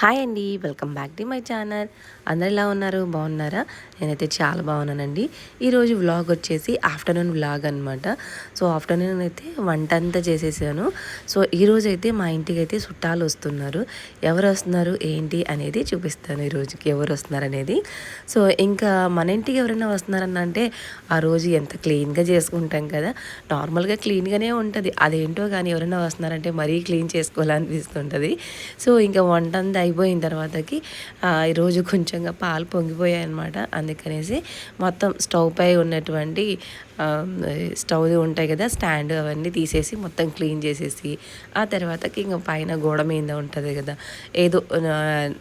Hi అండి welcome back to my channel. అందరు ఎలా ఉన్నారు? బాగున్నారా? నేనైతే చాలా బాగున్నానండి. ఈరోజు వ్లాగ్ వచ్చేసి ఆఫ్టర్నూన్ వ్లాగ్ అనమాట సో ఆఫ్టర్నూన్ అయితే వంట అంతా చేసేసాను. సో ఈరోజు అయితే మా ఇంటికి అయితే చుట్టాలు వస్తున్నారు. ఎవరు వస్తున్నారు ఏంటి అనేది చూపిస్తాను ఈ రోజుకి ఎవరు వస్తున్నారు అనేది. సో ఇంకా మన ఇంటికి ఎవరైనా వస్తున్నారన్న అంటే ఆ రోజు ఎంత క్లీన్గా చేసుకుంటాం కదా. నార్మల్గా క్లీన్గానే ఉంటుంది. అదేంటో కానీ ఎవరైనా వస్తున్నారంటే మరీ క్లీన్ చేసుకోవాలనిపిస్తుంటుంది. సో ఇంకా వంట అంతా అయిపోయిన తర్వాతకి ఈరోజు కొంచెంగా పాలు పొంగిపోయాయి అనమాట అందుకనేసి మొత్తం స్టవ్ పై ఉన్నటువంటి స్టవ్ ఉంటాయి కదా స్టాండ్ అవన్నీ తీసేసి మొత్తం క్లీన్ చేసేసి ఆ తర్వాతకి ఇంకా పైన గోడ మీద ఉంటుంది కదా ఏదో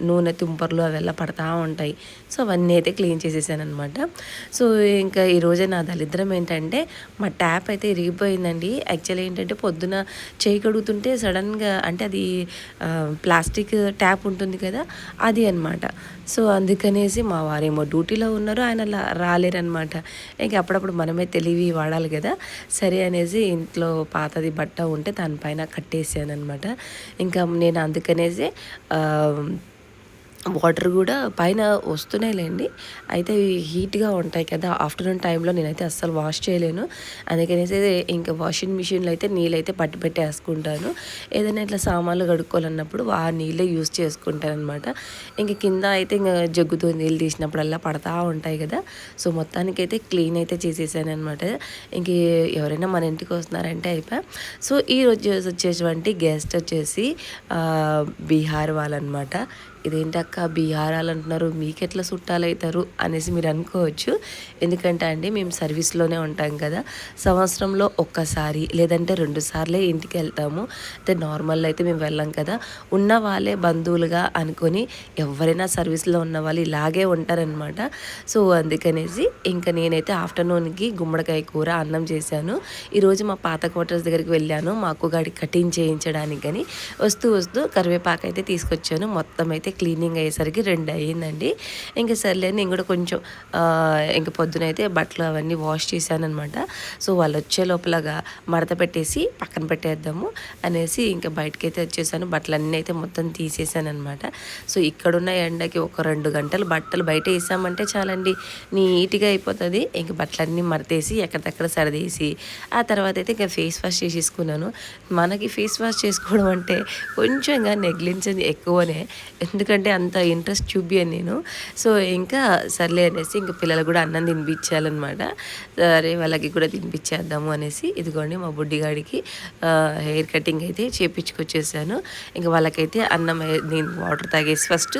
నూనె తుంపర్లు అవెల్లా పడతా ఉంటాయి. సో అవన్నీ అయితే క్లీన్ చేసేసాను అనమాట సో ఇంకా ఈరోజు నా దరిద్రం ఏంటంటే మా ట్యాప్ అయితే ఇరిగిపోయిందండి. యాక్చువల్లీ ఏంటంటే పొద్దున చేయి కడుగుతుంటే సడన్గా అంటే అది ప్లాస్టిక్ ట్యాప్ ఉంటుంది ఉంటుంది కదా అది అనమాట సో అందుకనేసి మా వారేమో డ్యూటీలో ఉన్నారు ఆయన రాలేరనమాట ఇంకా అప్పుడప్పుడు మనమే తెలివి వాడాలి కదా. సరే అనేసి ఇంట్లో పాతది బట్ట ఉంటే దానిపైన కట్టేసాను అనమాట ఇంకా నేను అందుకనేసి వాటర్ కూడా పైన వస్తున్నాయిలేండి అయితే హీట్గా ఉంటాయి కదా ఆఫ్టర్నూన్ టైంలో నేనైతే అస్సలు వాష్ చేయలేను. అందుకనేసి ఇంకా వాషింగ్ మిషన్లో అయితే నీళ్ళైతే పట్టి పెట్టి వేసుకుంటాను. ఏదైనా ఇట్లా సామాన్లు కడుక్కోవాలన్నప్పుడు ఆ నీళ్ళే యూస్ చేసుకుంటాను అనమాట ఇంక కింద అయితే ఇంకా జగ్గుతో నీళ్ళు తీసినప్పుడల్లా పడతా ఉంటాయి కదా సో మొత్తానికి అయితే క్లీన్ అయితే చేసేసాను అనమాట ఇంక ఎవరైనా మన ఇంటికి వస్తున్నారంటే అయిపోయి సో ఈ రోజు వచ్చేటువంటి గెస్ట్ వచ్చేసి బీహార్ వాళ్ళనమాట ఇదేంటి అక్క బీహారాలు అంటున్నారు మీకు ఎట్లా చుట్టాలవుతారు అనేసి మీరు అనుకోవచ్చు. ఎందుకంటే అండి మేము సర్వీస్లోనే ఉంటాం కదా. సంవత్సరంలో ఒక్కసారి లేదంటే రెండు సార్లే ఇంటికి వెళ్తాము అంటే నార్మల్ అయితే మేము వెళ్ళాం కదా. ఉన్న వాళ్ళే బంధువులుగా అనుకొని ఎవరైనా సర్వీస్లో ఉన్న వాళ్ళు ఇలాగే ఉంటారనమాట సో అందుకనేసి ఇంకా నేనైతే ఆఫ్టర్నూన్కి గుమ్మడికాయ కూర అన్నం చేశాను. ఈరోజు మా పాత క్వార్టర్స్ దగ్గరికి వెళ్ళాను. మా అక్కగాడి కటింగ్ చేయించడానికి కానీ వస్తూ వస్తూ కరివేపాకు అయితే తీసుకొచ్చాను. మొత్తం అయితే క్లీనింగ్ అయ్యేసరికి రెండు అయ్యిందండి. ఇంకా సర్లే నేను కూడా కొంచెం ఆ, ఇంక పొద్దునైతే బట్టలు అవన్నీ వాష్ చేశానమాట సో వాళ్ళు వచ్చే లోపలగా మడత పెట్టేసి పక్కన పెట్టేద్దాము అనేసి ఇంకా బయటకైతే వచ్చేసాను. బట్టలన్నీ అయితే మొత్తం తీసేసాను అనమాట సో ఇక్కడున్న ఎండకి ఒక రెండు గంటలు బట్టలు బయట వేసామంటే చాలండి. నీట్గా అయిపోతుంది. ఇంక బట్టలన్నీ మడతేసి ఎక్కడెక్కడ సరిదేసి ఆ తర్వాత అయితే ఇంకా ఫేస్ వాష్ చేసేసుకున్నాను. మనకి ఫేస్ వాష్ చేసుకోవడం అంటే కొంచెంగా నెగ్లిజెన్స్ ఎక్కువనే. ఎందుకంటే అంత ఇంట్రెస్ట్ చూపియను నేను. సో ఇంకా సర్లే అనేసి ఇంకా పిల్లలు కూడా అన్నం తినిపించాలన్నమాట. సరే వాళ్ళకి కూడా తినిపించేద్దాము అనేసి ఇదిగోండి మా బుడ్డిగాడికి హెయిర్ కటింగ్ అయితే చేపించుకొచ్చేసాను. ఇంకా వాళ్ళకైతే అన్నం నేను వాటర్ తాగేసి ఫస్ట్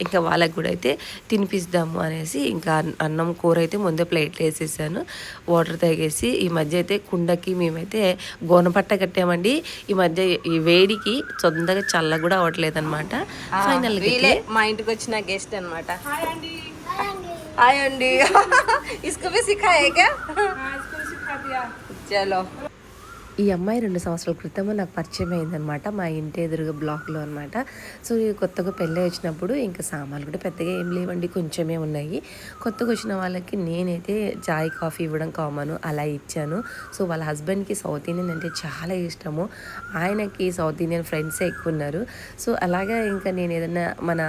ఇంకా వాళ్ళకి కూడా అయితే తినిపిస్తాము అనేసి ఇంకా అన్- అన్నం కూర అయితే ముందే ప్లేట్లో వేసేసాను. వాటర్ తాగేసి ఈ మధ్య అయితే కుండకి మేమైతే గోనపట్ట కట్టామండి. ఈ మధ్య ఈ వేడికి తొందరగా చల్ల కూడా అవ్వట్లేదు అనమాట ఫైనల్ गेस्ट हाय हाय इसको भी सिखाया क्या चलो ఈ అమ్మాయి రెండు సంవత్సరాల క్రితం నాకు పరిచయం అయిందనమాట మా ఇంటి ఎదురుగా బ్లాక్లో అనమాట సో కొత్తగా పెళ్ళి వచ్చినప్పుడు ఇంకా సామాన్లు కూడా పెద్దగా ఏం లేవండి కొంచెమే ఉన్నాయి. కొత్తగా వచ్చిన వాళ్ళకి నేనైతే చాయ్ కాఫీ ఇవ్వడం కామను అలా ఇచ్చాను. సో వాళ్ళ హస్బెండ్కి సౌత్ ఇండియన్ అంటే చాలా ఇష్టము. ఆయనకి సౌత్ ఇండియన్ ఫ్రెండ్సే ఎక్కువ ఉన్నారు. సో అలాగా ఇంకా నేను ఏదైనా మన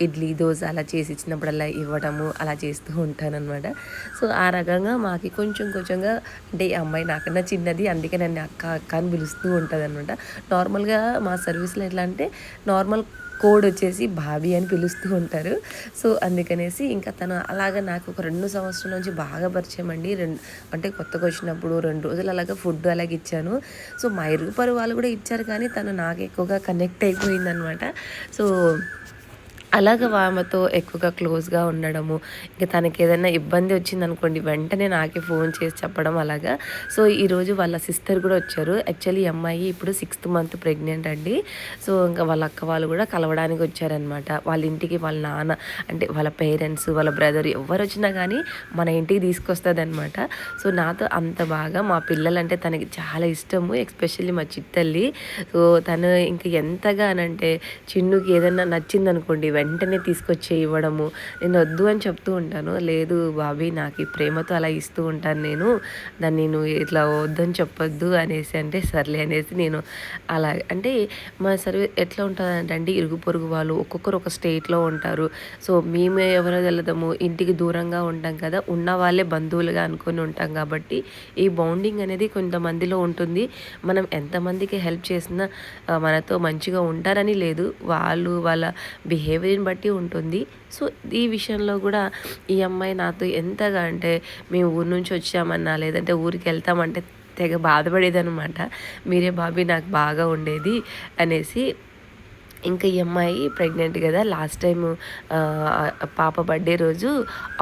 ఇడ్లీ దోశ అలా చేసి ఇచ్చినప్పుడు అలా ఇవ్వడము అలా చేస్తూ ఉంటాను అనమాట సో ఆ రకంగా మాకు కొంచెం కొంచెంగా అంటే ఈ అమ్మాయి నాకన్నా చిన్నది అందుకే నన్ను అని పిలుస్తూ ఉంటుంది అనమాట నార్మల్గా మా సర్వీస్లో ఎట్లా అంటే నార్మల్ కోడ్ వచ్చేసి భాబీ అని పిలుస్తూ ఉంటారు. సో అందుకనేసి ఇంకా తను అలాగా నాకు ఒక రెండు సంవత్సరాల నుంచి బాగా పరిచయం అండి. రెండు అంటే కొత్తగా వచ్చినప్పుడు రెండు రోజులు అలాగా ఫుడ్ అలాగే ఇచ్చాను. సో మా ఇరుగు వాళ్ళు కూడా ఇచ్చారు కానీ తను నాకు ఎక్కువగా కనెక్ట్ అయిపోయిందనమాట సో అలాగ ఆమెతో ఎక్కువగా క్లోజ్గా ఉండడము ఇంకా తనకి ఏదైనా ఇబ్బంది వచ్చింది అనుకోండి వెంటనే నాకే ఫోన్ చేసి చెప్పడం అలాగా. సో ఈరోజు వాళ్ళ సిస్టర్ కూడా వచ్చారు. యాక్చువల్లీ అమ్మాయి ఇప్పుడు సిక్స్త్ మంత్ ప్రెగ్నెంట్ అండి. సో ఇంకా వాళ్ళ అక్క వాళ్ళు కూడా కలవడానికి వచ్చారనమాట. వాళ్ళ ఇంటికి వాళ్ళ నాన్న అంటే వాళ్ళ పేరెంట్స్ వాళ్ళ బ్రదర్ ఎవరు వచ్చినా కానీ మన ఇంటికి తీసుకొస్తుంది అనమాట సో నాతో అంత బాగా మా పిల్లలంటే తనకి చాలా ఇష్టము ఎస్పెషల్లీ మా చిట్టల్లి సో తను ఇంకా ఎంతగానంటే చిన్నుకి ఏదైనా నచ్చిందనుకోండి వెంటనే తీసుకొచ్చి ఇవ్వడము. నేను వద్దు అని చెప్తూ ఉంటాను. లేదు బాబీ నాకు ఈ ప్రేమతో అలా ఇస్తూ ఉంటాను నేను. దాన్ని నేను ఇట్లా వద్దని చెప్పొద్దు అనేసి అంటే సర్లే అనేసి నేను అలా అంటే మా సర్వీ ఎట్లా ఉంటుందంటే అండి ఇరుగు పొరుగు వాళ్ళు ఒక్కొక్కరు ఒక స్టేట్లో ఉంటారు. సో మేము ఎవరో వెళ్దాము ఇంటికి దూరంగా ఉంటాం కదా ఉన్న వాళ్ళే బంధువులుగా అనుకొని ఉంటాం కాబట్టి ఈ బౌండింగ్ అనేది కొంతమందిలో ఉంటుంది. మనం ఎంతమందికి హెల్ప్ చేసినా మనతో మంచిగా ఉంటారని లేదు. వాళ్ళు వాళ్ళ బిహేవియర్ బిహేవియర్ని బట్టి ఉంటుంది. సో ఈ విషయంలో కూడా ఈ అమ్మాయి నాతో ఎంతగా అంటే మేము ఊరు నుంచి వచ్చామన్నా లేదంటే ఊరికి వెళ్తామంటే తెగ బాధపడేదనమాట మీరే బాబీ నాకు బాగా ఉండేది అనేసి ఇంకా ఈ అమ్మాయి ప్రెగ్నెంట్ కదా. లాస్ట్ టైం పాప బర్త్డే రోజు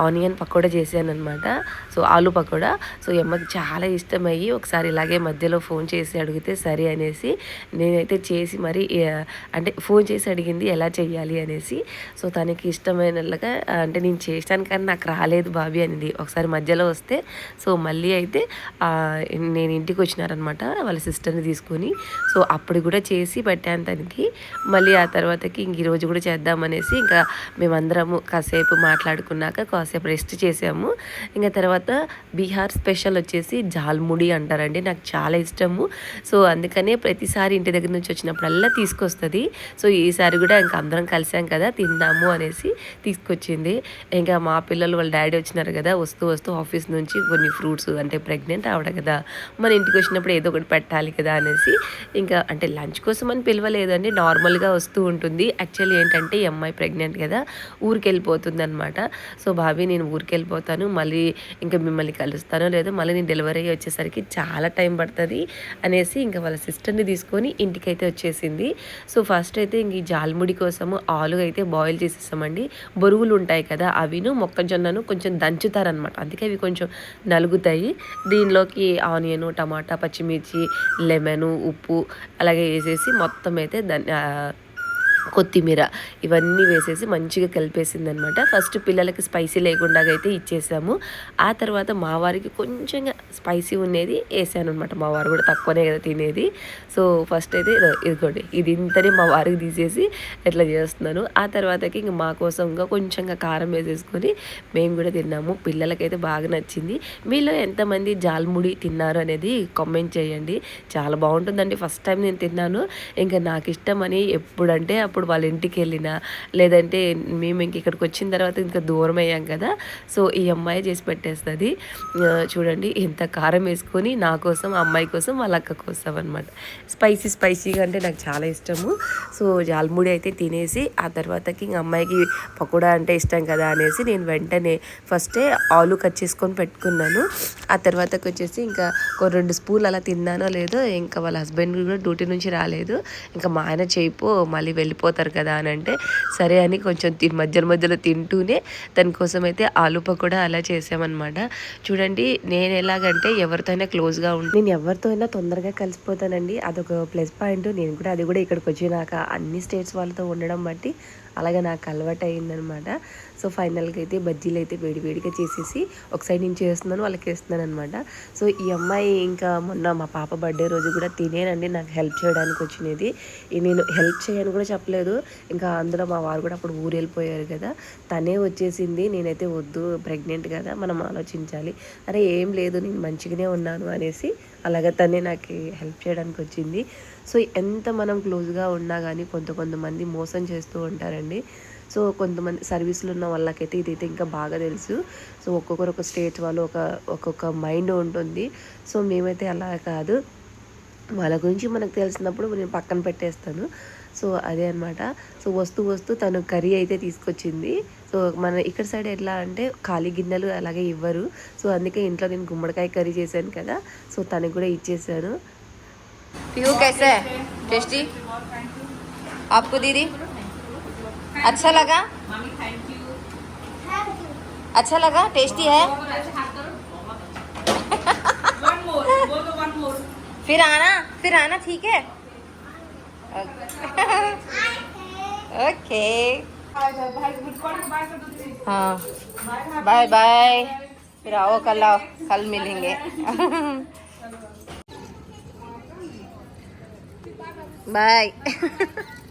ఆనియన్ పకోడా చేశానమాట సో ఆలు పకోడా. సో ఈ అమ్మకి చాలా ఇష్టమయ్యి ఒకసారి ఇలాగే మధ్యలో ఫోన్ చేసి అడిగితే సరే అనేసి నేనైతే చేసి మరి అంటే ఫోన్ చేసి అడిగింది ఎలా చెయ్యాలి అనేసి. సో తనకి ఇష్టమైనలాగా అంటే నేను చేశాను కానీ నాకు రాలేదు బాబీ అనేది. ఒకసారి మధ్యలో వస్తే సో మళ్ళీ అయితే నేను ఇంటికి వచ్చినారనమాట వాళ్ళ సిస్టర్ని తీసుకొని. సో అప్పుడు కూడా చేసి పెట్టాను తనకి. మళ్ళీ ఆ తర్వాతకి ఇంక ఈరోజు కూడా చేద్దామనేసి ఇంకా మేమందరము కాసేపు మాట్లాడుకున్నాక కాసేపు రెస్ట్ చేసాము. ఇంకా తర్వాత బీహార్ స్పెషల్ వచ్చేసి జాల్ముడి అంటారండి. నాకు చాలా ఇష్టము. సో అందుకనే ప్రతిసారి ఇంటి దగ్గర నుంచి వచ్చినప్పుడల్లా తీసుకొస్తుంది. సో ఈసారి కూడా ఇంకా అందరం కలిసాం కదా తిందాము అనేసి తీసుకొచ్చింది. ఇంకా మా పిల్లలు వాళ్ళ డాడీ వచ్చినారు కదా వస్తూ వస్తూ ఆఫీస్ నుంచి కొన్ని ఫ్రూట్స్ అంటే ప్రెగ్నెంట్ ఆవిడ కదా మన ఇంటికి వచ్చినప్పుడు ఏదో ఒకటి పెట్టాలి కదా అనేసి ఇంకా అంటే లంచ్ కోసం అని పిలవలేదండి. నార్మల్గా వస్తూ ఉంటుంది. యాక్చువల్లీ ఏంటంటే ఈ అమ్మాయి ప్రెగ్నెంట్ కదా. ఊరికి వెళ్ళిపోతుంది అనమాట సో బాబీ నేను ఊరికి వెళ్ళిపోతాను మళ్ళీ ఇంకా మిమ్మల్ని కలుస్తానో లేదో మళ్ళీ నేను డెలివరీ అయ్యి వచ్చేసరికి చాలా టైం పడుతుంది అనేసి ఇంకా వాళ్ళ సిస్టర్ని తీసుకొని ఇంటికైతే వచ్చేసింది. సో ఫస్ట్ అయితే ఇంక ఈ జాల్ముడి కోసము ఆలు అయితే బాయిల్ చేసేసామండి. బొరుగులు ఉంటాయి కదా అవిను మొక్కజొన్నను కొంచెం దంచుతారనమాట అందుకే అవి కొంచెం నలుగుతాయి. దీనిలోకి ఆనియన్ టమాటా పచ్చిమిర్చి లెమన్ ఉప్పు అలాగే వేసేసి మొత్తం అయితే దాన్ని కొత్తిమీర ఇవన్నీ వేసేసి మంచిగా కలిపేసింది అనమాట ఫస్ట్ పిల్లలకి స్పైసీ లేకుండా అయితే ఇచ్చేసాము. ఆ తర్వాత మా వారికి కొంచెంగా స్పైసీ ఉండేది వేసాను అనమాట మా వారు కూడా తక్కువనే కదా తినేది. సో ఫస్ట్ అయితే ఇదిగోండి. ఇది ఇంతనే మా వారికి తీసేసి ఇట్లా చేస్తున్నాను. ఆ తర్వాతకి ఇంక మా కోసం ఇంకా కొంచెంగా కారం వేసేసుకొని మేము కూడా తిన్నాము. పిల్లలకైతే బాగా నచ్చింది. మీలో ఎంతమంది జాల్ముడి తిన్నారు అనేది కామెంట్ చేయండి. చాలా బాగుంటుందండి. ఫస్ట్ టైం నేను తిన్నాను. ఇంకా నాకు ఇష్టం అని ఎప్పుడంటే అప్పుడు వాళ్ళ ఇంటికి వెళ్ళినా లేదంటే మేము ఇంక ఇక్కడికి వచ్చిన తర్వాత ఇంకా దూరం అయ్యాం కదా. సో ఈ అమ్మాయి చేసి పెట్టేస్తుంది. చూడండి ఎంత కారం వేసుకొని నా కోసం ఆ అమ్మాయి కోసం వాళ్ళ అక్క కోసం అనమాట స్పైసీ స్పైసీగా అంటే నాకు చాలా ఇష్టము. సో జాల్ముడి అయితే తినేసి ఆ తర్వాతకి ఇంక అమ్మాయికి పకోడా అంటే ఇష్టం కదా అనేసి నేను వెంటనే ఫస్టే ఆలు కట్ చేసుకొని పెట్టుకున్నాను. ఆ తర్వాతకి వచ్చేసి ఇంకా ఒక రెండు స్పూన్లు అలా తిన్నానో లేదో ఇంకా వాళ్ళ హస్బెండ్ కూడా డ్యూటీ నుంచి రాలేదు. ఇంకా మా ఆయన చేయిపో మళ్ళీ వెళ్ళిపోతారు కదా అని అంటే సరే అని కొంచెం తిన్ మధ్యలో మధ్యలో తింటూనే దానికోసం అయితే ఆలు పకోడా అలా చేసామన్నమాట. చూడండి నేను ఎలాగంటే ఎవరితోనే క్లోజ్గా ఉండి నేను ఎవరితో అయినా తొందరగా కలిసిపోతానండి. అదొక ప్లస్ పాయింట్. నేను కూడా అది కూడా ఇక్కడికి వచ్చినాక అన్ని స్టేట్స్ వాళ్ళతో ఉండడం బట్టి అలాగే నాకు అలవాటు అయిందనమాట సో ఫైనల్గా అయితే బజ్జీలు అయితే వేడి వేడిగా చేసేసి ఒక సైడ్ నేను చేస్తున్నాను వాళ్ళకి వేస్తున్నాను అనమాట సో ఈ అమ్మాయి ఇంకా మొన్న మా పాప బర్త్డే రోజు కూడా తినేనండి నాకు హెల్ప్ చేయడానికి వచ్చినది. నేను హెల్ప్ చేయని కూడా చెప్పలేదు. ఇంకా అందులో మా వారు కూడా అప్పుడు ఊరు వెళ్ళిపోయారు కదా తనే వచ్చేసింది. నేనైతే వద్దు ప్రెగ్నెంట్ కదా మనం ఆలోచించాలి. అరే ఏం లేదు నేను మంచిగానే ఉన్నాను అనేసి అలాగే తనే నాకు హెల్ప్ చేయడానికి వచ్చింది సో ఎంత మనం క్లోజ్గా ఉన్నా కానీ కొంత కొంతమంది మోసం చేస్తూ ఉంటారండి. సో కొంతమంది సర్వీసులు ఉన్న వాళ్ళకైతే ఇదైతే ఇంకా బాగా తెలుసు. సో ఒక్కొక్కరు ఒక స్టేట్ వాళ్ళు ఒక ఒక్కొక్క మైండ్ ఉంటుంది. సో మేమైతే అలా కాదు. వాళ్ళ గురించి మనకు తెలిసినప్పుడు నేను పక్కన పెట్టేస్తాను. సో అదే అనమాట సో వస్తూ వస్తూ తను కర్రీ అయితే తీసుకొచ్చింది సో మన ఇక్కడ సైడ్ ఎట్లా అంటే ఖాళీ గిన్నెలు అలాగే ఇవ్వరు సో అందుకే ఇంట్లో నేను గుమ్మడికాయ కర్రీ చేశాను కదా సో తనకు కూడా ఇచ్చేసాను पीहू कैसे है टेस्टी आपको दीदी अच्छा लगा अच्छा लगा टेस्टी है फिर आना फिर आना ठीक है ओके हाँ. बाय बाय फिर आओ कल आओ. कल मिलेंगे. बाय